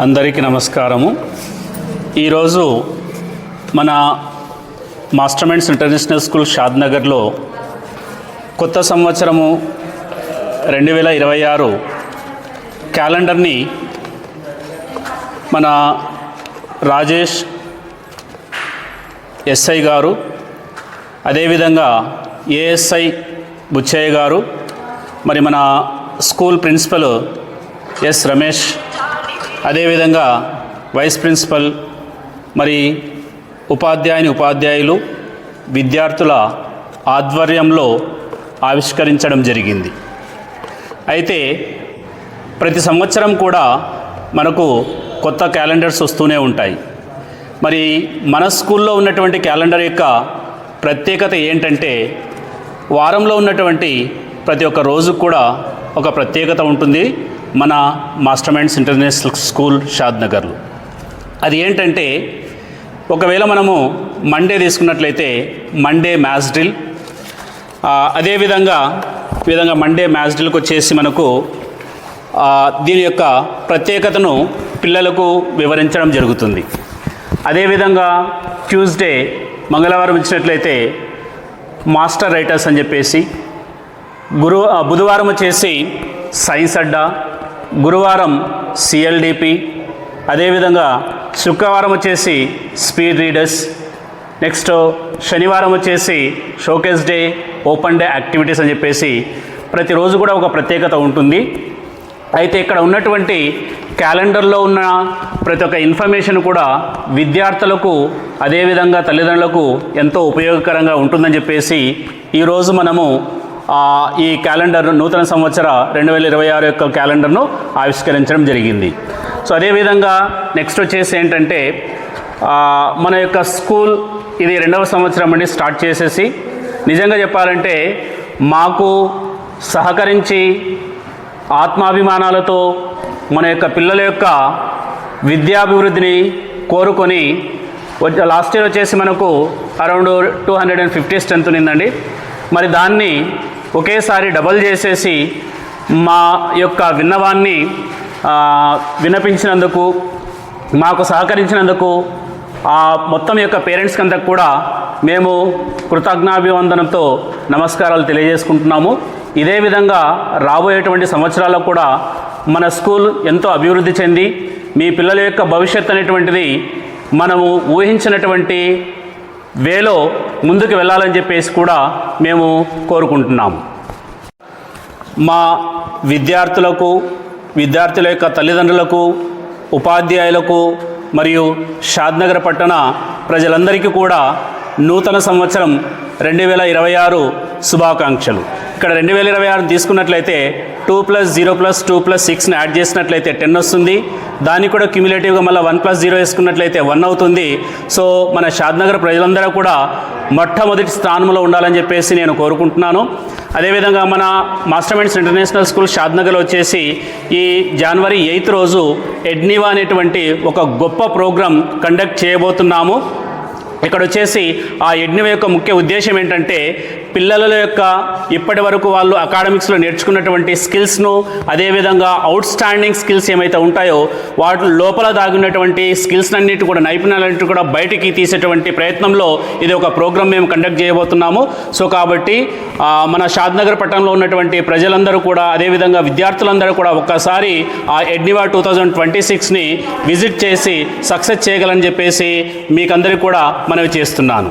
అందరికీ నమస్కారము. ఈరోజు మన మాస్టర్ మైండ్స్ ఇంటర్నేషనల్ స్కూల్ షాద్నగర్లో కొత్త సంవత్సరము రెండు వేల ఇరవై ఆరు క్యాలెండర్ని మన రాజేష్ ఎస్ఐ గారు అదేవిధంగా ఏఎస్ఐ బుచ్చయ్య గారు మరి మన స్కూల్ ప్రిన్సిపల్ ఎస్ రమేష్ అదేవిధంగా వైస్ ప్రిన్సిపల్ మరి ఉపాధ్యాయుని ఉపాధ్యాయులు విద్యార్థుల ఆధ్వర్యంలో ఆవిష్కరించడం జరిగింది. అయితే ప్రతి సంవత్సరం కూడా మనకు కొత్త క్యాలెండర్స్ వస్తూనే ఉంటాయి. మరి మన స్కూల్లో ఉన్నటువంటి క్యాలెండర్ యొక్క ప్రత్యేకత ఏంటంటే వారంలో ఉన్నటువంటి ప్రతి ఒక్క రోజు కూడా ఒక ప్రత్యేకత ఉంటుంది. మన మాస్టర్ మైండ్స్ ఇంటర్నేషనల్ స్కూల్ షాద్ నగర్లో అది ఏంటంటే ఒకవేళ మనము మండే తీసుకున్నట్లయితే మండే మ్యాథ్స్ డ్రిల్ అదేవిధంగా ఈ విధంగా మండే మ్యాథ్స్ డ్రిల్కి వచ్చేసి మనకు దీని యొక్క ప్రత్యేకతను పిల్లలకు వివరించడం జరుగుతుంది. అదేవిధంగా ట్యూస్డే మంగళవారం ఇచ్చినట్లయితే మాస్టర్ రైటర్స్ అని చెప్పేసి గురు బుధవారం వచ్చేసి సైన్స్ అడ్డా గురువారం సిఎల్డిపి అదేవిధంగా శుక్రవారం వచ్చేసి స్పీడ్ రీడర్స్ నెక్స్ట్ శనివారం వచ్చేసి showcase day open day activities అని చెప్పేసి ప్రతిరోజు కూడా ఒక ప్రత్యేకత ఉంటుంది. అయితే ఇక్కడ ఉన్నటువంటి క్యాలెండర్లో ఉన్న ప్రతి ఒక్క ఇన్ఫర్మేషన్ కూడా విద్యార్థులకు అదేవిధంగా తల్లిదండ్రులకు ఎంతో ఉపయోగకరంగా ఉంటుందని చెప్పేసి ఈరోజు మనము ఈ క్యాలెండర్ను నూతన సంవత్సర రెండు వేల ఇరవై ఆరు యొక్క క్యాలెండర్ను ఆవిష్కరించడం జరిగింది. సో అదేవిధంగా నెక్స్ట్ వచ్చేసి ఏంటంటే మన యొక్క స్కూల్ ఇది రెండవ సంవత్సరం అండి స్టార్ట్ చేసేసి. నిజంగా చెప్పాలంటే మాకు సహకరించి ఆత్మాభిమానాలతో మన యొక్క పిల్లల యొక్క విద్యాభివృద్ధిని కోరుకొని లాస్ట్ ఇయర్ వచ్చేసి మనకు around two hundred and fifty strength ఉందండి మరి దాన్ని ఒకేసారి డబల్ చేసేసి మా యొక్క విన్నవాన్ని విన్నపించినందుకు మాకు సహకరించినందుకు ఆ మొత్తం యొక్క పేరెంట్స్కి అంతా కూడా మేము కృతజ్ఞాభివందనంతో నమస్కారాలు తెలియజేసుకుంటున్నాము. ఇదే విధంగా రాబోయేటువంటి సంవత్సరాల్లో కూడా మన స్కూల్ ఎంతో అభివృద్ధి చెంది మీ పిల్లల యొక్క భవిష్యత్ అనేటువంటిది మనము ఊహించినటువంటి వేలో ముందుకు వెళ్ళాలని చెప్పేసి కూడా మేము కోరుకుంటున్నాము. మా విద్యార్థులకు విద్యార్థుల యొక్క తల్లిదండ్రులకు ఉపాధ్యాయులకు మరియు షాద్నగర్ పట్టణ ప్రజలందరికీ కూడా నూతన సంవత్సరం రెండు వేల ఇరవై ఆరు శుభాకాంక్షలు. ఇక్కడ రెండు వేల ఇరవై ఆరు తీసుకున్నట్లయితే two plus zero plus two plus సిక్స్ని add చేసినట్లయితే టెన్ వస్తుంది. దాన్ని కూడా క్యుములేటివ్గా మళ్ళీ వన్ ప్లస్ జీరో వేసుకున్నట్లయితే వన్ అవుతుంది. సో మన షాద్నగర్ ప్రజలందరూ కూడా మొట్టమొదటి స్థానంలో ఉండాలని చెప్పేసి నేను కోరుకుంటున్నాను. అదేవిధంగా మన మాస్టర్ మైండ్స్ ఇంటర్నేషనల్ స్కూల్ షాద్నగర్లో వచ్చేసి ఈ జనవరి ఎయిత్ రోజు ఎడ్నివా అనేటువంటి ఒక గొప్ప ప్రోగ్రాం కండక్ట్ చేయబోతున్నాము. ఇక్కడ వచ్చేసి ఆ యజ్ఞం యొక్క ముఖ్య ఉద్దేశం ఏంటంటే పిల్లల యొక్క ఇప్పటి వరకు వాళ్ళు అకాడమిక్స్లో నేర్చుకున్నటువంటి స్కిల్స్ను అదేవిధంగా అవుట్ స్టాండింగ్ స్కిల్స్ ఏమైతే ఉంటాయో వాటి లోపల దాగినటువంటి స్కిల్స్ అన్నిటి కూడా నైపుణ్యాలన్నిటి కూడా బయటికి తీసేటువంటి ప్రయత్నంలో ఇది ఒక ప్రోగ్రామ్ మేము కండక్ట్ చేయబోతున్నాము. సో కాబట్టి మన షాద్నగర్ పట్టణంలో ఉన్నటువంటి ప్రజలందరూ కూడా అదేవిధంగా విద్యార్థులందరూ కూడా ఒక్కసారి ఆ ఎడ్నివా టూ థౌజండ్ ట్వంటీ సిక్స్ని విజిట్ చేసి సక్సెస్ చేయగలని చెప్పేసి మీకందరికీ కూడా మనవి చేస్తున్నాను.